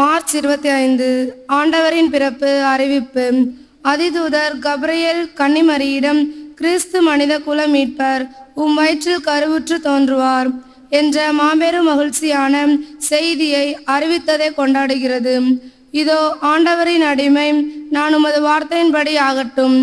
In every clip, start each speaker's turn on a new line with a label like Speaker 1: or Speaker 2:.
Speaker 1: March இருபத்தி ஐந்து ஆண்டவரின் பிறப்பு அறிவிப்பு. அதிதூதர் கப்ரியல் கன்னிமரியிடம் கிறிஸ்து மனித குல மீட்பர் உம் வயிற்றில் கருவுற்று தோன்றுவார் என்ற மாபெரும் மகிழ்ச்சியான செய்தியை அறிவித்ததை கொண்டாடுகிறது. இதோ ஆண்டவரின் அடிமை நான் உமது வார்த்தையின்படி ஆகட்டும்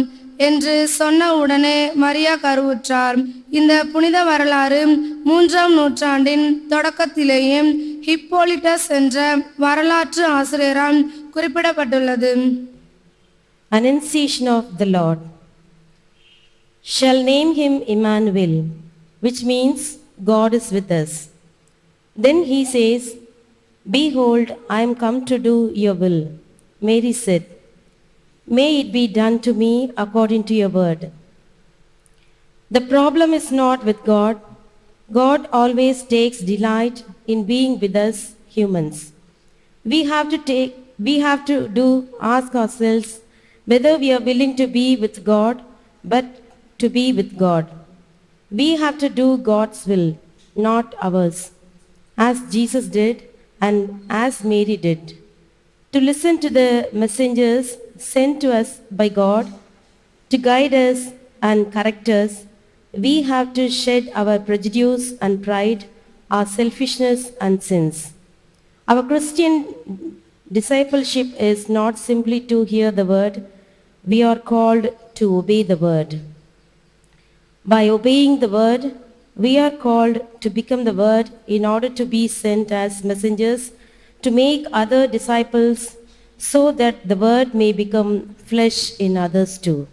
Speaker 1: என்று சொன்ன உடனே மரியா கருவுற்றார். இந்த புனித வரலாறு மூன்றாம் நூற்றாண்டின் தொடக்கத்திலேயே ஹிப்போலிட்டஸ் என்ற வரலாற்று ஆசிரியரால் குறிப்பிடப்பட்டுள்ளது
Speaker 2: Annunciation of the Lord. Shall name him Emmanuel, which means God is with us. Then he says, Behold, I am come to do your will. Mary said, May it be done to me according to your word. The problem is not with God. God always takes delight in being with us humans. We have to take, we have to do, ask ourselves whether we are willing to be with God, but to be with God. We have to do God's will, not ours, as Jesus did and as Mary did. To listen to the messengers sent to us by God, to guide us and correct us, we have to shed our prejudice and pride, our selfishness and sins. Our Christian discipleship is not simply to hear the word, we are called to obey the word. By obeying the word, we are called to become the word in order to be sent as messengers to make other disciples so that the word may become flesh in others too.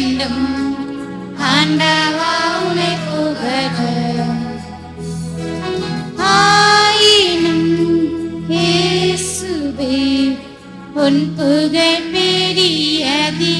Speaker 3: வேண்டும். ஆண்டவா உனை புகழ. ஆயினும் இயேசுவே உன் புகழ் பெரியதே.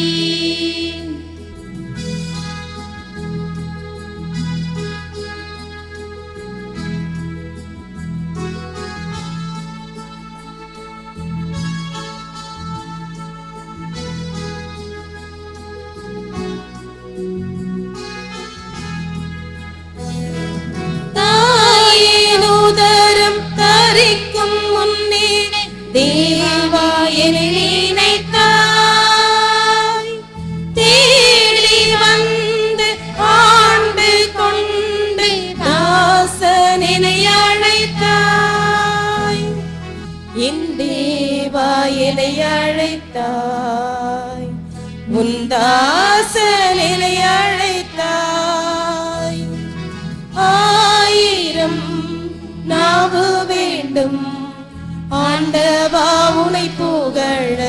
Speaker 3: என்னை அழைத்தாய்.
Speaker 2: என் அழைத்தாய். ஆயிரம் நாவு வேண்டும். ஆண்டவா உனை புகழ.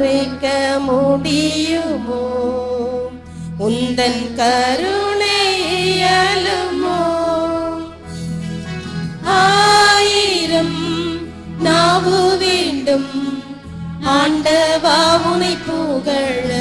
Speaker 2: உரைக்க முடியுமோ? உந்தன் கருணை இயலுமோ? ஆயிரம் நாவு வேண்டும். ஆண்டவா உனை புகழ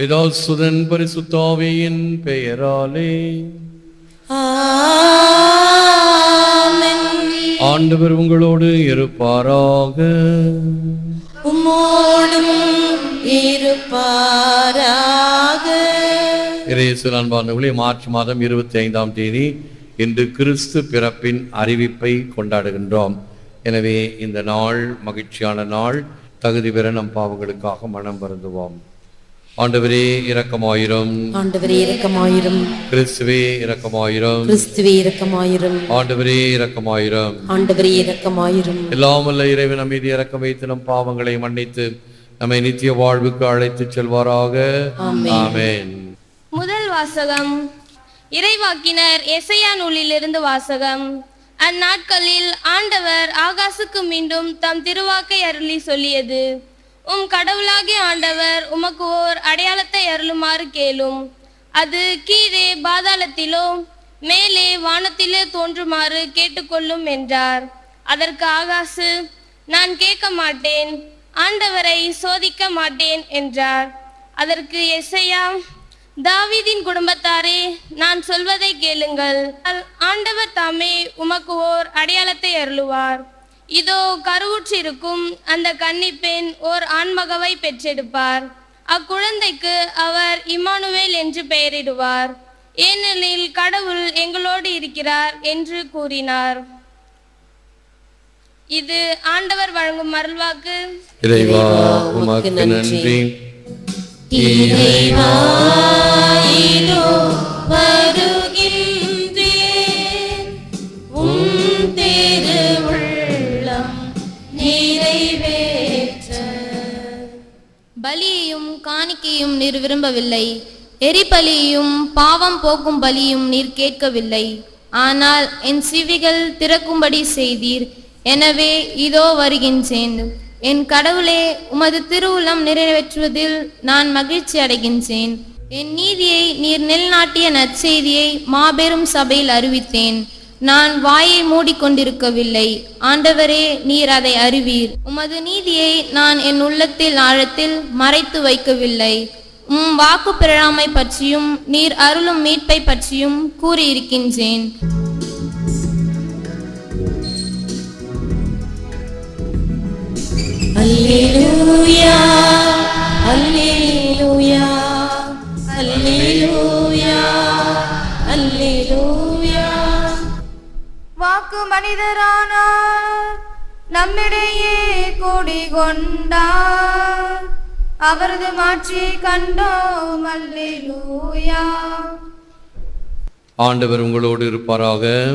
Speaker 4: பிதாசுதன் பரிசுத்தாவியின் பெயராலே. ஆண்டவர் உங்களோடு இருப்பாராக.
Speaker 2: உம்மோடும் இருப்பாராக.
Speaker 4: இறையேசு அன்பார்ந்தவர்களே மார்ச் மாதம் இருபத்தி ஐந்தாம் தேதி இன்று கிறிஸ்து பிறப்பின் அறிவிப்பை கொண்டாடுகின்றோம். எனவே இந்த நாள் மகிழ்ச்சியான நாள். தகுதி பெற நம் பாவங்களுக்காக மனம் வருந்துவோம். ஆண்டவரே இரக்கமாயிரம்.
Speaker 2: ஆண்டவரே இரக்கமாயிரும்.
Speaker 4: கிறிஸ்துவே இரக்கமாயிரம்.
Speaker 2: கிறிஸ்துவே இரக்கமாயிரும்.
Speaker 4: ஆண்டவரே இரக்கமாயிரம்.
Speaker 2: ஆண்டவரே இரக்கமாயிரும்.
Speaker 4: எல்லாம் வல்ல இறைவன் நம்மீது இறக்கம் வைத்து நம் பாவங்களை மன்னித்து நம்மை நித்திய வாழ்வுக்கு அழைத்துச் செல்வாராக. ஆமென்.
Speaker 5: முதல் வாசகம். இறைவாக்கினர் எசையா நூலிலிருந்து வாசகம். அந்நாட்களில் ஆண்டவர் ஆகாசுக்கு மீண்டும் தம் திருவாக்கை அருளி சொல்லியது. உம் கடவுளாகிய ஆண்டவர் உமக்கு ஓர் அடையாளத்தை அருளுமாறு கேளும். அது கீழே பாதாளத்திலோ மேலே வானத்திலே தோன்றுமாறு கேட்டுக்கொள்ளும் என்றார். அதற்கு ஆகாசு நான் கேட்க மாட்டேன் ஆண்டவரை சோதிக்க மாட்டேன் என்றார். அதற்கு எசையா தாவீதின் குடும்பத்தாரே நான் சொல்வதை கேளுங்கள். ஆண்டவர் தாமே உமக்கு ஓர் அடையாளத்தை அருளுவார். இதோ கருவுற்றிருக்கும் அந்த கன்னிப்பெண் ஓர் ஆண்மகவை பெற்றெடுப்பார். அக்குழந்தைக்கு அவர் இம்மானுவேல் என்று பெயரிடுவார். ஏனெனில் கடவுள் எங்களோடு இருக்கிறார் என்று கூறினார். இது ஆண்டவர் வழங்கும் அருள்வாக்கு.
Speaker 4: இறைவா உமக்கு நன்றி.
Speaker 3: இறைவா இதோ
Speaker 5: காணிக்கையும் நீர் விரும்பவில்லை. எரிபலியும் பாவம் போக்கும் பலியும் நீர் கேட்கவில்லை. ஆனால் என் சிவிகள் திறக்கும்படி செய்தீர். எனவே இதோ வருகின்றேன். என் கடவுளே உமது திருவுளம் நிறைவேற்றுவதில் நான் மகிழ்ச்சி அடைகின்றேன். என் நீதியை நீர் நிலைநாட்டிய நற்செய்தியை மாபெரும் சபையில் அறிவித்தேன். நான் வாயை மூடிக்கொண்டிருக்கவில்லை. ஆண்டவரே நீர் அதை அறிவீர். உமது நீதியை நான் என் உள்ளத்தில் ஆழத்தில் மறைத்து வைக்கவில்லை. உம் வாக்கு பிறழாமை பற்றியும் நீர் அருளும் மீட்பை பற்றியும் கூறியிருக்கின்றேன்.
Speaker 3: Hallelujah, Hallelujah, Hallelujah.
Speaker 1: வாக்கு மனிதரானார். நம்மிடையே கூடிகொண்டார். அவரது மாட்சி கண்டோம் அல்லேலூயா.
Speaker 4: ஆண்டவர் உங்களோடு இருப்பாராக.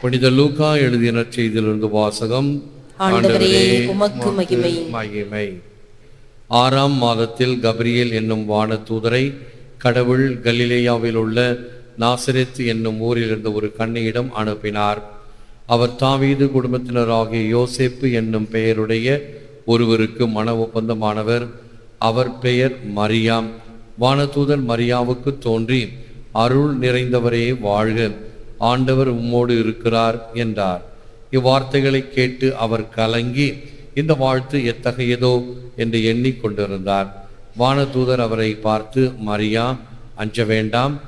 Speaker 4: புனித லூக்கா எழுதிய நற்செய்தியிலிருந்து வாசகம்.
Speaker 2: ஆண்டவரே உமக்கு மகிமை.
Speaker 4: மகிமை. ஆறாம் மாதத்தில் கப்ரியேல் என்னும் வானதூதரை கடவுள் கலிலேயாவில் உள்ள நாசரேத் என்னும் ஊரில் இருந்த ஒரு கண்ணியிடம் அனுப்பினார். அவர் தாவீது குடும்பத்தினராகிய யோசேப்பு என்னும் பெயருடைய ஒருவருக்கு மன ஒப்பந்தமானவர். அவர் பெயர் மரியாம். வானதூதர் மரியாவுக்கு தோன்றி அருள் நிறைந்தவரே வாழ்க. ஆண்டவர் உம்மோடு இருக்கிறார் என்றார். இவ்வார்த்தைகளை கேட்டு அவர் கலங்கி இந்த வாழ்த்து எத்தகையதோ என்று எண்ணிக்கொண்டிருந்தார் வானதூதர் அவரை பார்த்து மரியா அஞ்ச வேண்டாம்.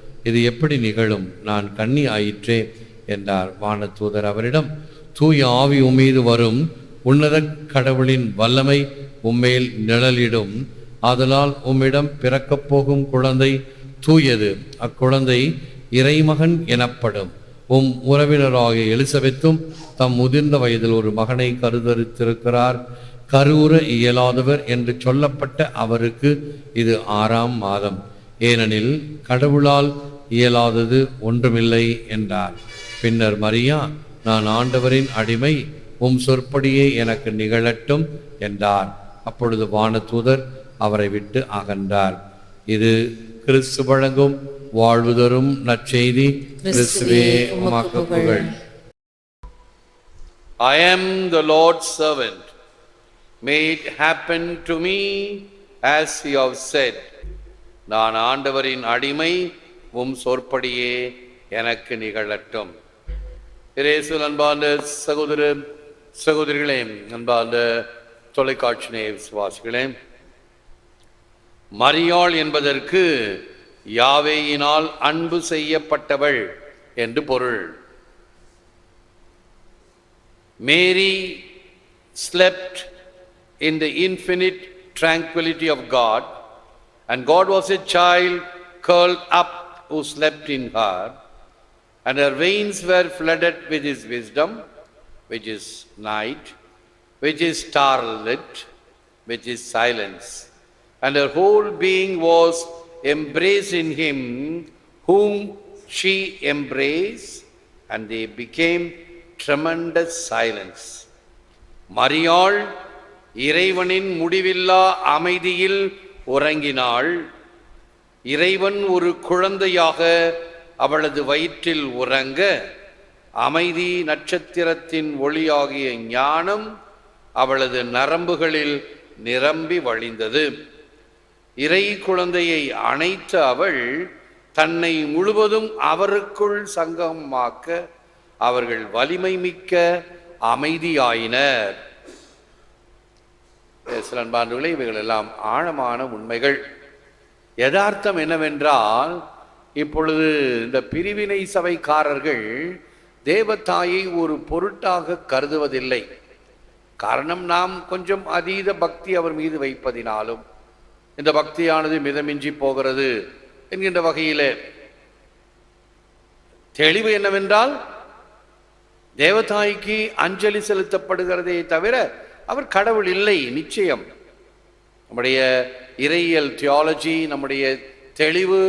Speaker 4: இது எப்படி நிகழும்? நான் கண்ணி ஆயிற்றே என்றார் வானதூதர் அவரிடம். தூய ஆவி உம்மீது வரும். உன்னத கடவுளின் வல்லமை உம்மேல் நிழலிடும். ஆதலால் உம்மிடம் பிறக்கப் போகும் குழந்தை தூயது. அக்குழந்தை இறைமகன் எனப்படும். உம் உறவினராகிய எலிசபெத்தும் தம் முதிர்ந்த வயதில் ஒரு மகனை கருதரித்திருக்கிறார். கருவுற இயலாதவர் என்று சொல்லப்பட்ட அவருக்கு இது ஆறாம் மாதம். ஏனெனில் கடவுளால் இயலாதது ஒன்றுமில்லை என்றார். பின்னர் மரியா நான் ஆண்டவரின் அடிமை உம் சொற்படியே எனக்கு நிகழட்டும் என்றார். அப்பொழுது வானதூதர் அவரை விட்டு அகன்றார். இது கிறிஸ்து வழங்கும் வாழ்வு தரும் நற்செய்தி. கிறிஸ்துவே உமக்கு புகழ். I am the Lord's servant. May it happen to me as you have said. நான் ஆண்டவரின் அடிமை உம் சொற்படியே எனக்கு நிகழட்டும். இரேசு அன்பார்ந்த சகோதர சகோதரிகளே அன்பார்ந்த தொலைக்காட்சி நேய விசுவாசிகளே மரியாள் என்பதற்கு யாவேயினால் அன்பு செய்யப்பட்டவள் என்று பொருள். Mary slept in the infinite tranquility of God, and God was a child curled up who slept in her, and her veins were flooded with his wisdom, which is night, which is starlit, which is silence, and her whole being was embraced in him whom she embraced, and they became tremendous silence. மரியாள் இறைவனின் முடிவில்லா அமைதியில் உறங்கினாள் இறைவன் ஒரு குழந்தையாக அவளது வயிற்றில் உறங்க அமைதி நட்சத்திரத்தின் ஒளியாகிய ஞானம் அவளது நரம்புகளில் நிரம்பி வழிந்தது. இறை குழந்தையை அணைத்த அவள் தன்னை முழுவதும் அவருக்குள் சங்கமாக்க அவர்கள் வலிமை மிக்க அமைதியாயினர். சில அன்பார்ந்தவர்களே இவைகள் எல்லாம் ஆழமான உண்மைகள். யதார்த்தம் என்னவென்றால் இப்பொழுது இந்த பிரிவினை சபைக்காரர்கள் தேவதாயை ஒரு பொருட்டாக கருதுவதில்லை. காரணம் நாம் கொஞ்சம் அதீத பக்தி அவர் மீது வைப்பதினாலும் இந்த பக்தியானது மிதமிஞ்சி போகிறது என்கின்ற வகையிலே. தெளிவு என்னவென்றால் தேவதாய்க்கு அஞ்சலி செலுத்தப்படுகிறதே தவிர அவர் கடவுள் இல்லை நிச்சயம். நம்முடைய இறையியல் தியாலஜி நம்முடைய தெளிவு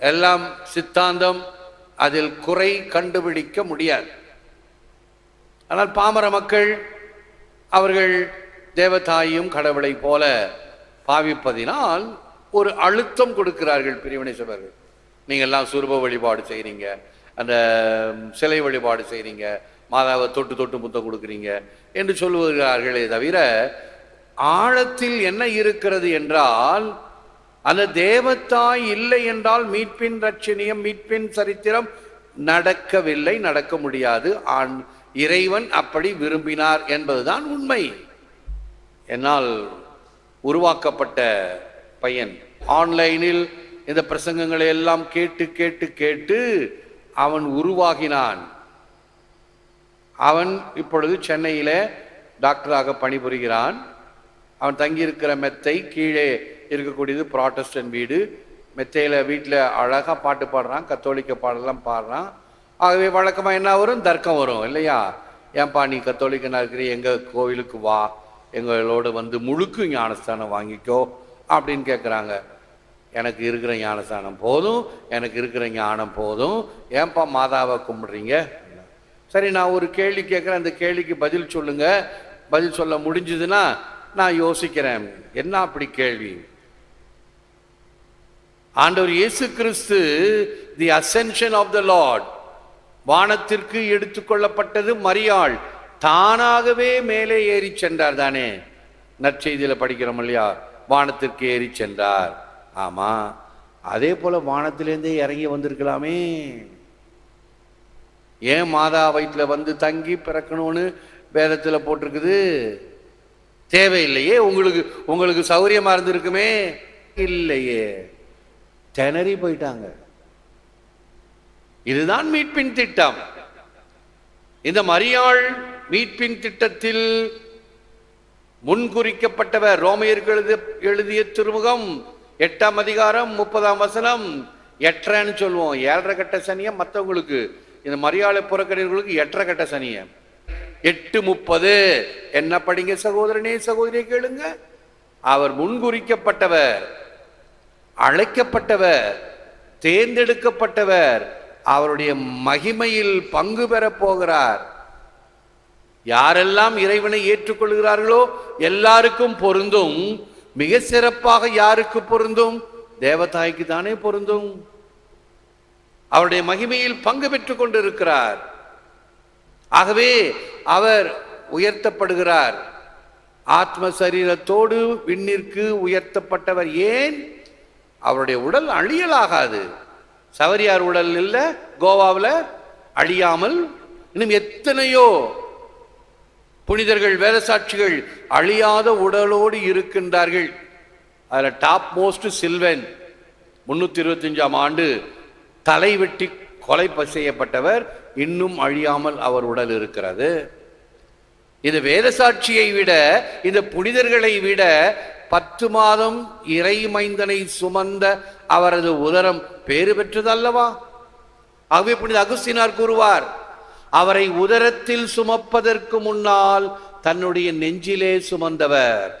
Speaker 4: எல்லாம் சித்தாந்தம் அதில் குறை கண்டுபிடிக்க முடியாது. ஆனால் பாமர மக்கள் அவர்கள் தேவதாயும் கடவுளை போல பாவிப்பதினால் ஒரு அழுத்தம் கொடுக்கிறார்கள் பிரிவினை சபர்கள் நீங்க எல்லாம் சுரூப வழிபாடு செய்கிறீங்க அந்த சிலை வழிபாடு செய்றீங்க மாதாவை தொட்டு தொட்டு முத்தம் கொடுக்குறீங்க என்று சொல்லுகிறார்களே தவிர ஆழத்தில் என்ன இருக்கிறது என்றால் அந்த தேவத்தாய் இல்லை என்றால் மீட்பின் ரட்சணியம் மீட்பின் சரித்திரம் நடக்கவில்லை நடக்க முடியாது. ஆண் இறைவன் அப்படி விரும்பினார் என்பதுதான் உண்மை. என்னால் உருவாக்கப்பட்ட பையன். ஆன்லைனில் இந்த பிரசங்கங்களை எல்லாம் கேட்டு கேட்டு கேட்டு அவன் உருவாகினான். அவன் இப்பொழுது சென்னையில டாக்டராக பணிபுரிகிறான். அவன் தங்கியிருக்கிற மெத்தை கீழே இருக்கக்கூடியது ப்ராட்டஸ்டன் வீடு. மெத்தையில் வீட்டில் அழகாக பாட்டு பாடுறான் கத்தோலிக்க பாடலாம் பாடுறான். ஆகவே வழக்கமாக என்ன வரும்? தர்க்கம் வரும் இல்லையா? ஏன்பா நீ கத்தோலிக்கனா இருக்கிற? எங்கள் கோவிலுக்கு வா. எங்களோட வந்து முழுக்கு ஞானஸ்தானம் வாங்கிக்கோ அப்படின்னு கேட்குறாங்க எனக்கு இருக்கிற ஞானஸ்தானம் போதும் எனக்கு இருக்கிற ஞானம் போதும். ஏன்பா மாதாவை கும்பிட்றீங்க? சரி நான் ஒரு கேள்வி கேட்குறேன் அந்த கேள்விக்கு பதில் சொல்லுங்கள் பதில் சொல்ல முடிஞ்சதுன்னா நான் யோசிக்கிறேன். என்ன அப்படி கேள்வி? ஆண்டவர் இயேசு கிறிஸ்து the Ascension of the Lord வானத்திற்கு எடுத்துக்கொள்ளப்பட்டது மரியாள் தானாகவே மேலே ஏறி சென்றார் தானே. நற்செய்தியில் படிக்கிறோம் இல்லையா? வானத்திற்கு ஏறி சென்றார். ஆமாம் அதே போல வானத்திலேருந்தே இறங்கி வந்திருக்கலாமே. ஏன் மாதா வயிற்றில் வந்து தங்கி பிறக்கணும்னு வேதத்தில் போட்டிருக்குது? தேவையில்லையே உங்களுக்கு உங்களுக்கு சௌரியமா இருந்திருக்குமே? இல்லையே. திணறி போயிட்டாங்க. இதுதான் மீட்பின் திட்டம். இந்த மரியாள் மீட்பின் திட்டத்தில் முன்குறிக்கப்பட்டவர் ரோமையர்கள் எழுதிய எழுதிய திருமுகம் எட்டாம் அதிகாரம் முப்பதாம் வசனம் எட்டரைன்னு சொல்லுவோம். ஏழரை கட்ட சனியம் மற்றவங்களுக்கு இந்த மரியாதை புறக்கணிகளுக்கு எட்டரை கட்ட சனியம் எட்டு முப்பது என்ன படிங்க சகோதரனே சகோதரியை கேளுங்க. அவர் முன்குறிக்கப்பட்டவர் அழைக்கப்பட்டவர் தேர்ந்தெடுக்கப்பட்டவர் அவருடைய மகிமையில் பங்கு பெறப் போகிறார். யாரெல்லாம் இறைவனை ஏற்றுக்கொள்கிறார்களோ எல்லாருக்கும் பொருந்தும். மிக சிறப்பாக யாருக்கு பொருந்தும்? தேவதாய்க்கு தானே பொருந்தும். அவருடைய மகிமையில் பங்கு பெற்றுக் கொண்டிருக்கிறார். ஆகவே அவர் உயர்த்தப்படுகிறார். ஆத்ம சரீரத்தோடு விண்ணிற்கு உயர்த்தப்பட்டவர் ஏன்? அவருடைய உடல் அழியலாகாது. சவரியார் உடல் இல்லை கோவாவில் அழியாமல் இன்னும் எத்தனையோ புனிதர்கள் வேதசாட்சிகள் அழியாத உடலோடு இருக்கின்றார்கள். அதில் டாப் மோஸ்ட் சில்வன் முன்னூற்றி இருபத்தஞ்சாம் ஆண்டு தலை வெட்டி கொலை செய்யப்பட்டவர் இன்னும் அழியாமல் அவர் உடல் இருக்கிறது. இது வேதசாட்சியை விட இந்த புனிதர்களை விட பத்து மாதம் இறை மைந்தனை சுமந்த அவரது உதரம் பேறு பெற்றது அல்லவா ஆகவே புனித அகுஸ்தினார் கூறுவார் அவரை உதரத்தில் சுமப்பதற்கு முன்னால் தன்னுடைய நெஞ்சிலே சுமந்தவர்.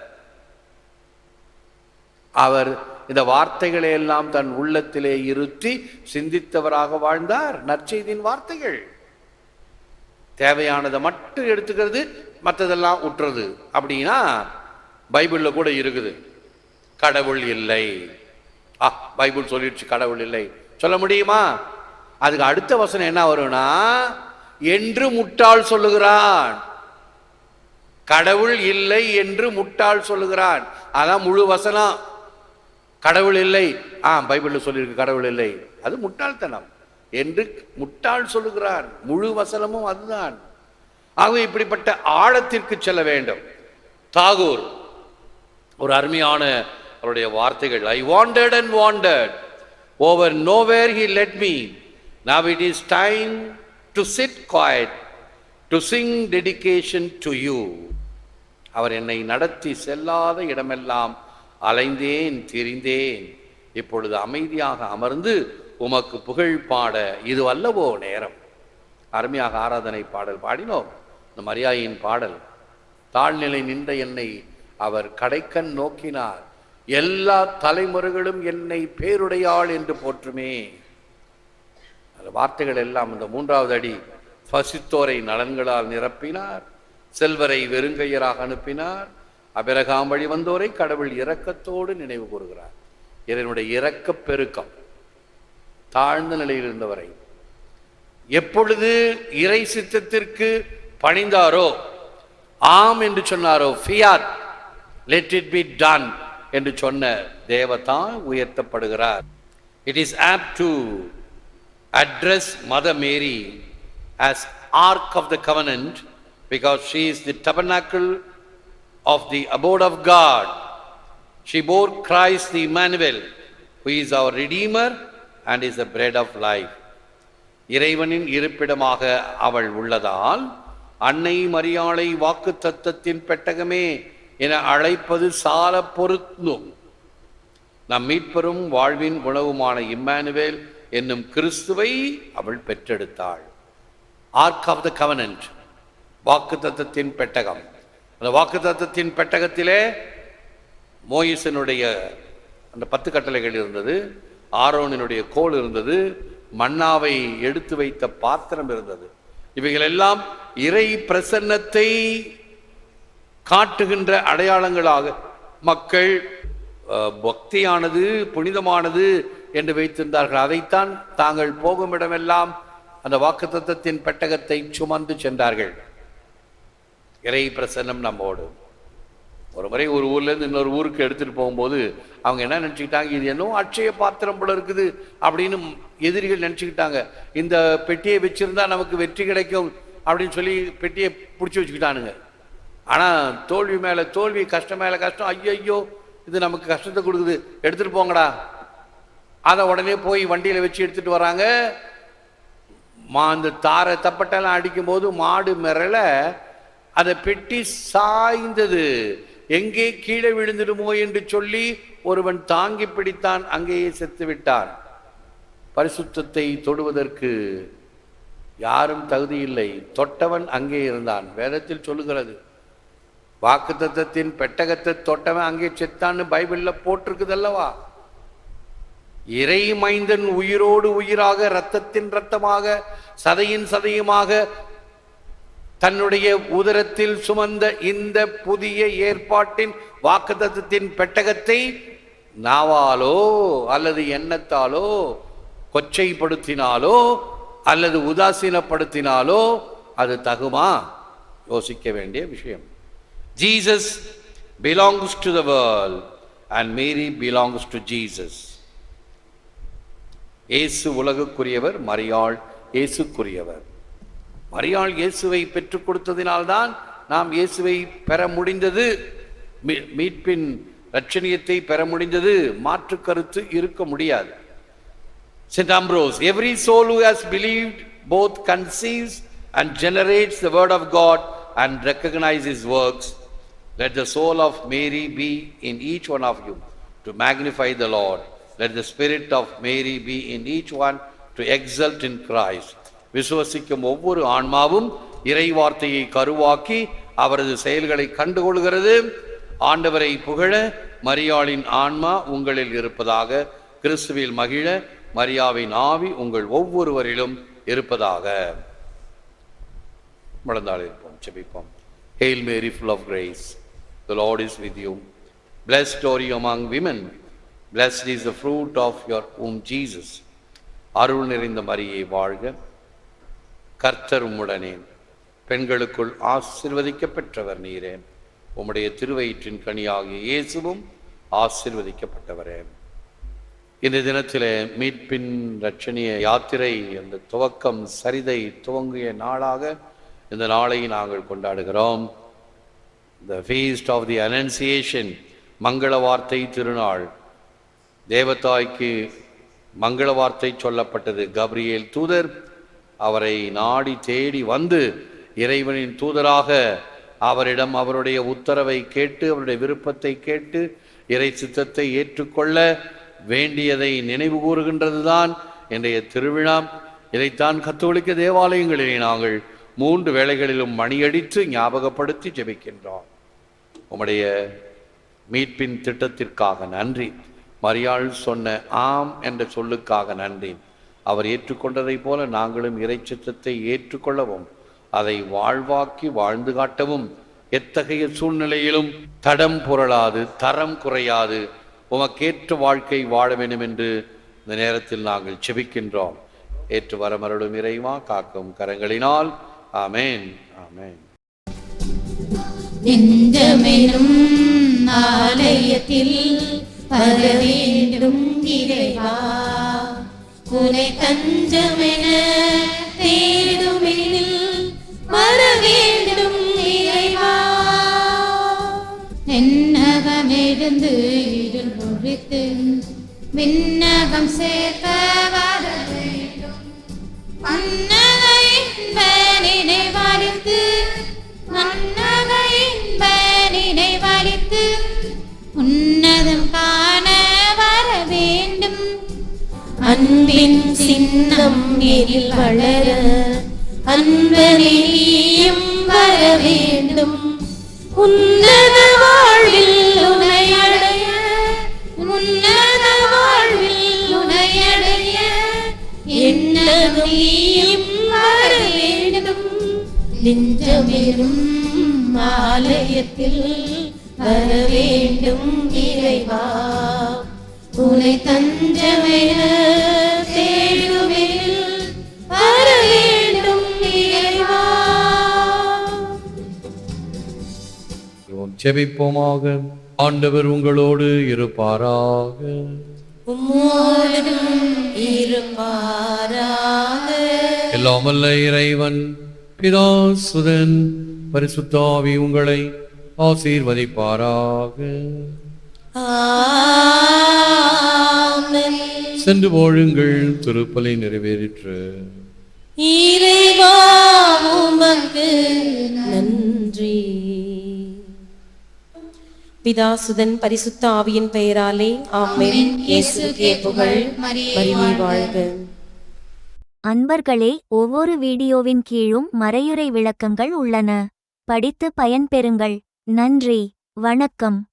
Speaker 4: அவர் இந்த வார்த்தைகளை எல்லாம் தன் உள்ளத்திலே இருத்தி சிந்தித்தவராக வாழ்ந்தார். நற்செய்தியின் வார்த்தைகள். தேவையானதை மட்டும் எடுத்துக்கிறது மற்றதெல்லாம் உற்றுறது அப்படின்னா பைபிளில் கூட இருக்குது. கடவுள் இல்லை. ஆ பைபிள் சொல்லிடுச்சு கடவுள் இல்லை. சொல்ல முடியுமா? அதுக்கு அடுத்த வசனம் என்ன வரும்னா என்று முட்டாள் சொல்லுகிறான். கடவுள் இல்லை என்று முட்டாள் சொல்லுகிறான். அதான் முழு வசனம். கடவுள் இல்லை. ஆ பைபிளில் சொல்லியிருக்கு கடவுள் இல்லை. அது முட்டாள்தனம். என்று முட்டாள் சொல்லுகிறான் முழு வசனமும் அதுதான். ஆகவே இப்படிப்பட்ட ஆழத்திற்கு செல்ல வேண்டும். தாகூர் ஒரு அருமையான அவருடைய வார்த்தைகள். I wanted and wanted over nowhere he led me now it is time to sit quiet to sing dedication to you அவர் என்னை நடத்தி செல்லாத இடமெல்லாம் அலைந்தேன் திரிந்தேன். இப்பொழுது அமைதியாக அமர்ந்து உமக்கு புகழ் பாட இது அல்லவோ நேரம். அருமையாக ஆராதனை பாடல் பாடினோம். இந்த மரியாயின் பாடல் தாழ்நிலை நின்ற என்னை அவர் கடைக்கண் நோக்கினார். எல்லா தலைமுறைகளும் என்னை பேருடையாள் என்று போற்றுமே. அந்த வார்த்தைகள் எல்லாம் இந்த மூன்றாவது அடி பசித்தோரை நலன்களால் நிரப்பினார். செல்வரை வெறுங்கையராக அனுப்பினார். அபிரகாம் வழி வந்தோரை கடவுள் இரக்கத்தோடு நினைவு கூறுகிறார். இதனுடைய இரக்க பெருக்கம். தாழ்ந்த நிலையில் இருந்தவரை எப்பொழுது இறை சித்தத்திற்கு பணிந்தாரோ ஆம் என்று சொன்னாரோ fiat let it be done என்று சொன்ன தேவதான் உயர்த்தப்படுகிறார். It is apt to address mother Mary as ark of the covenant because she is the tabernacle of the abode of God. She bore Christ the Emmanuel, who is our Redeemer and is the bread of life. இறைவனின் இருப்பிடமாக அவள் உள்ளதால் அன்னை மரியாளை வாக்கு தத்தத்தின் பெட்டகமே என அழைப்பது சால பொருந்தும் நம் மீட்பெரும் வாழ்வின் உணவுமான இம்மானுவேல் என்னும் கிறிஸ்துவை அவள் பெற்றெடுத்தாள் ஆர்க் ஆஃப் த கவனன்ட் வாக்கு தத்தத்தின் பெட்டகம் அந்த வாக்குதத்தத்தின் பெட்டகத்திலே மோயிசனுடைய அந்த பத்து கட்டளைகள் இருந்தது ஆரோனினுடைய கோல் இருந்தது மன்னாவை எடுத்து வைத்த பாத்திரம் இருந்தது. இவைகள் எல்லாம் இறை பிரசன்னத்தை காட்டுகின்ற அடையாளங்களாக மக்கள் பக்தியானது புனிதமானது என்று வைத்திருந்தார்கள். அதைத்தான் தாங்கள் போகும் இடமெல்லாம் அந்த வாக்குத்தத்தின் பெட்டகத்தை சுமந்து சென்றார்கள். இறை பிரசன்னம் நம்மோடு. ஒரு முறை ஒரு ஊர்லேருந்து இன்னொரு ஊருக்கு எடுத்துகிட்டு போகும்போது அவங்க என்ன நினச்சிக்கிட்டாங்க? இது என்னவோ அட்சய பாத்திரம் போல இருக்குது அப்படின்னு எதிரிகள் நினச்சிக்கிட்டாங்க. இந்த பெட்டியை வச்சுருந்தா நமக்கு வெற்றி கிடைக்கும் அப்படின்னு சொல்லி பெட்டியை பிடிச்சி வச்சுக்கிட்டானுங்க. ஆனால் தோல்வி மேலே தோல்வி கஷ்டம் மேலே கஷ்டம் ஐயோ ஐயோ இது நமக்கு கஷ்டத்தை கொடுக்குது. எடுத்துகிட்டு போங்கடா. அதை உடனே போய் வண்டியில் வச்சு எடுத்துகிட்டு வராங்க. மா அந்த தாரை தப்பட்டெல்லாம் அடிக்கும்போது மாடு மிரலை அதை பெட்டி சாய்ந்தது. எங்கே கீழே விழுந்துடுமோ என்று சொல்லி ஒருவன் தாங்கி பிடித்தான் அங்கேயே செத்து விட்டான். பரிசுத்தத்தை தொடுவதற்கு யாரும் தகுதியில்லை தொட்டவன் அங்கே இருந்தான். வேதத்தில் சொல்லுகிறது வாக்குத்தத்தத்தின் பெட்டகத்தை தொட்டவன் அங்கே செத்தான்னு பைபிளில் போட்டிருக்குதல்லவா? இறை மைந்தன் உயிரோடு உயிராக இரத்தத்தின் இரத்தமாக சதையின் சதையுமாக தன்னுடைய உதரத்தில் சுமந்த இந்த புதிய ஏற்பாட்டின் வாக்குத்தத்தத்தின் பெட்டகத்தை நாவாலோ அல்லது எண்ணத்தாலோ கொச்சைப்படுத்தினாலோ அல்லது உதாசீனப்படுத்தினாலோ அது தகுமா? யோசிக்க வேண்டிய விஷயம். Jesus belongs to the world and Mary belongs to Jesus இயேசு உலகுக்குரியவர் மரியாள் இயேசுக்குரியவர். மரியாள் இயேசுவை பெற்றுக் கொடுத்ததினால்தான் நாம் இயேசுவை பெற முடிந்தது மீட்பின் ரட்சணியத்தை பெற முடிந்தது மாற்று கருத்து இருக்க முடியாது Saint Ambrose every soul who has believed both conceives and generates the word of God and recognize his works let the soul of Mary be in each one of you to magnify the Lord let the spirit of Mary be in each one to exalt in Christ விசுவசிக்கும் ஒவ்வொரு ஆன்மாவும் இறை வார்த்தையை கருவாக்கி அவரது செயல்களை கண்டுகொள்கிறது. ஆண்டவரை புகழ மரியாளின் ஆன்மா உங்களில் இருப்பதாக கிறிஸ்துவில் மகிழ மரியாவின் ஆவி உங்கள் ஒவ்வொருவரிலும் இருப்பதாக. முழந்தாள் இருப்போம் செபிப்போம் hail Mary full of grace the Lord is with you Blessed story you women women. Is the fruit of of Om womb, அருள் நிறைந்த மரியை வாழ்க. கர்த்தர் உம்முடனே. பெண்களுக்குள் ஆசிர்வதிக்கப்பெற்றவர் நீரே. உம்முடைய திருவயிற்றின் கனியாகிய இயேசுவும் ஆசிர்வதிக்கப்பட்டவரே. இந்த தினத்திலே மீட்பின் ரட்சணிய யாத்திரை அந்த துவக்கம் சரிதை துவங்கிய நாளாக இந்த நாளை நாங்கள் கொண்டாடுகிறோம். The Feast of the Annunciation மங்கள வார்த்தை திருநாள். தேவதாய்க்கு மங்கள வார்த்தை சொல்லப்பட்டது. கப்ரியேல் தூதர் அவரை நாடி தேடி வந்து இறைவனின் தூதராக அவரிடம் அவருடைய உத்தரவை கேட்டு அவருடைய விருப்பத்தை கேட்டு இறை சித்தத்தை ஏற்றுக்கொள்ள வேண்டியதை நினைவு கூறுகின்றதுதான் இன்றைய திருவிழா. இதைத்தான் கத்தோலிக்க தேவாலயங்களிலே நாங்கள் மூன்று வேளைகளிலும் மணியடித்து ஞாபகப்படுத்தி ஜெபிக்கின்றோம். உம்முடைய மீட்பின் திட்டத்திற்காக நன்றி. மரியாள் சொன்ன ஆம் என்ற சொல்லுக்காக நன்றி. அவர் ஏற்றுக்கொண்டதைப் போல நாங்களும் இறைச்சித்தத்தை ஏற்றுக்கொள்ளவும் அதை வாழ்வாக்கி வாழ்ந்து காட்டவும் எத்தகைய சூழ்நிலையிலும் தடம் புரளாது தரம் குறையாது உமக்கேற்ற வாழ்க்கை வாழ வேண்டும் என்று இந்த நேரத்தில் நாங்கள் செபிக்கின்றோம். ஏற்று வரமருளும் இறைவா காக்கும் கரங்களினால். ஆமேன் ஆமேன்.
Speaker 3: நெஞ்சமெனும் ஆலயத்தில் வர வேண்டும் இறைவா. உனை தஞ்சமென தேடுமெனில் வர வேண்டும் இறைவா. நென்னகமிருந்து இருள் ஒழித்து விண்ணகம் சேர்க்க வர வேண்டும். மன்னக இன்ப நினைவழித்து மன்னக அன்பின் சின்னம் எனில் வளர அன்பனையும் வர வேண்டும். உன்னத வாழ்வில் உனையடைய உன்னத வாழ்வில் உனையடைய என்னையும் வர வேண்டும். நெஞ்சமெரும் ஆலயத்தில் வர வேண்டும் இறைவா. உனை தஞ்சமென தேடுவேல் வர வேண்டும்
Speaker 4: செபிப்போமாக ஆண்டவர் உங்களோடு இருப்பாராக. எல்லாமல்ல இறைவன் பிதா சுதன் பரிசுத்தாவி உங்களை ஆசீர்வதிப்பாராக. சென்று போழுங்கள் திருப்பலை நிறைவேறிற்று.
Speaker 3: இறைவா உமக்கு
Speaker 2: நன்றி. பிதாசுதன் பரிசுத்த ஆவியின் பெயராலே ஆமென். இயேசுக்கே புகழ். மரியே வாழ்க.
Speaker 6: அன்பர்களே ஒவ்வொரு வீடியோவின் கீழும் மறையுறை விளக்கங்கள் உள்ளன. படித்து பயன்பெறுங்கள். நன்றி. வணக்கம்.